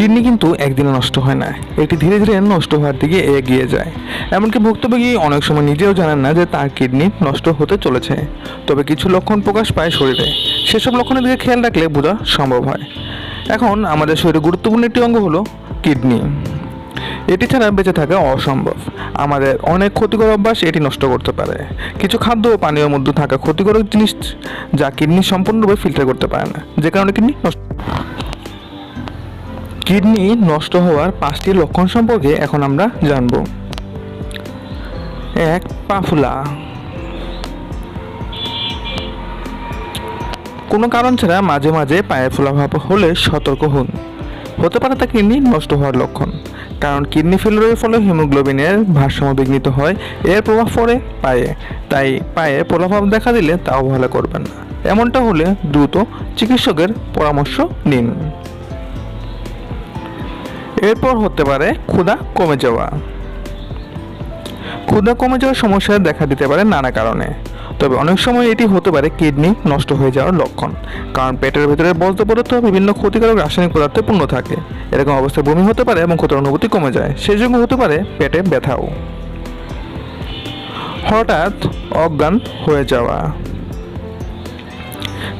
Kidney কিন্তু একদিনে নষ্ট হয় না, এটি ধীরে ধীরে নষ্ট হওয়ার দিকে এগিয়ে যায়। এমনকি ভুক্তভোগী অনেক সময় নিজেও জানেন না যে তার কিডনি নষ্ট হতে চলেছে। তবে কিছু লক্ষণ প্রকাশ পায় শরীরে, সেসব লক্ষণের দিকে খেয়াল রাখলে বোঝা সম্ভব হয়। এখন আমাদের শরীরে গুরুত্বপূর্ণ একটি অঙ্গ হলো কিডনি। এটি ছাড়া বেঁচে থাকা অসম্ভব। আমাদের অনেক ক্ষতিকর অভ্যাস এটি নষ্ট করতে পারে। কিছু খাদ্য ও পানীয় মধ্যে থাকা ক্ষতিকর জিনিস যা কিডনি সম্পূর্ণরূপে ফিল্টার করতে পারে না, যে কারণে কিডনি নষ্ট কিডনি নষ্ট হওয়ার পাঁচটি লক্ষণ সম্পর্কে এখন আমরা জানব। এক, পাফুলা। কোনো কারণ ছাড়া মাঝে মাঝে পায়ে ফোলাভাব হলে সতর্ক হন। হতে পারে তা কিডনি নষ্ট হওয়ার লক্ষণ। কারণ কিডনি ফেলিওরের ফলে হিমোগ্লোবিনের ভারসাম্য বিঘ্নিত হয়, এর প্রভাব পড়ে পায়ে। তাই পায়ে প্রভাব দেখা দিলে তা অবহেলা করবেন না। এমনটা হলে দ্রুত চিকিৎসকের পরামর্শ নিন। এরপর হতে পারে ক্ষুধা কমে যাওয়া। ক্ষুধা কমে যাওয়ার সমস্যা দেখা দিতে পারে নানা কারণে। তবে অনেক সময় এটি হতে পারে কিডনি নষ্ট হয়ে যাওয়ার লক্ষণ। কারণ পেটের ভেতরে বলতে পদার্থ বিভিন্ন ক্ষতিকারক রাসায়নিক পদার্থে পূর্ণ থাকে। এরকম অবস্থায় বমি হতে পারে এবং ক্ষতির অনুভূতি কমে যায়। সেই জন্য হতে পারে পেটে ব্যথাও। হঠাৎ অজ্ঞান হয়ে যাওয়া।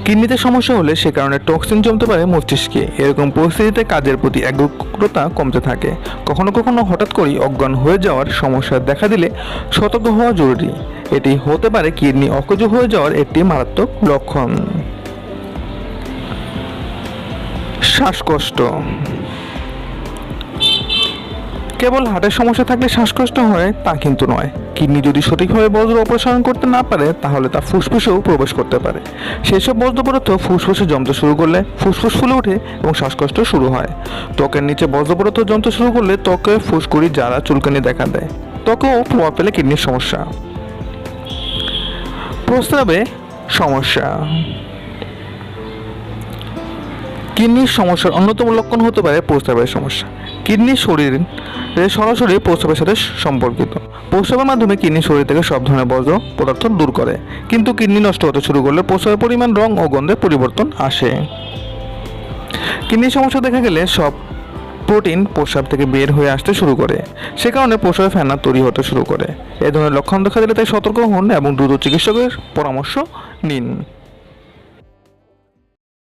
কিডনিতে সমস্যা হলে সে কারণে টক্সিন জমতে পারে মস্তিষ্কে। এরকম পরিস্থিতিতে কাজের প্রতি একাগ্রতা কমতে থাকে। কখনো কখনো হঠাৎ করেই অজ্ঞান হয়ে যাওয়ার সমস্যা দেখা দিলে সতর্ক হওয়া জরুরি। এটি হতে পারে কিডনি অকেজ হয়ে যাওয়ার একটি মারাত্মক লক্ষণ। শ্বাসকষ্ট। কেবল হার্টের সমস্যা থাকলে শ্বাসকষ্ট হয়, তা কিন্তু নয়। কিডনি যদি সঠিকভাবে বজ্র অপসারণ করতে না পারে, তাহলে তা ফুসফুসেও প্রবেশ করতে পারে। সেসব বজ্র পদার্থ ফুসফুসে জমতে শুরু করলে ফুসফুস ফুলে ওঠে এবং শ্বাসকষ্ট শুরু হয়। ত্বকের নিচে বজ্র পদার্থ জমতে শুরু করলে ত্বকে ফুসকুড়ি, জ্বালা, চুলকানি দেখা দেয়। ত্বকেও প্রভাব পেলে কিডনির সমস্যা। প্রস্রাবে সমস্যা। কিডনির সমস্যার অন্যতম লক্ষণ হতে পারে প্রস্রাবের সমস্যা। কিডনি শরীর সরাসরি প্রস্রাবের সাথে সম্পর্কিত। প্রস্রাবের মাধ্যমে কিডনি শরীর থেকে সব ধরনের বর্জ্য পদার্থ দূর করে। কিন্তু কিডনি নষ্ট হতে শুরু করলে প্রস্রাবের পরিমাণ, রং ও গন্ধে পরিবর্তন আসে। কিডনির সমস্যা দেখা গেলে সব প্রোটিন প্রস্রাব থেকে বের হয়ে আসতে শুরু করে। সে কারণে প্রস্রাবে ফেনা তৈরি হতে শুরু করে। এ ধরনের লক্ষণ দেখা দিলে তাই সতর্ক হন এবং দ্রুত চিকিৎসকের পরামর্শ নিন।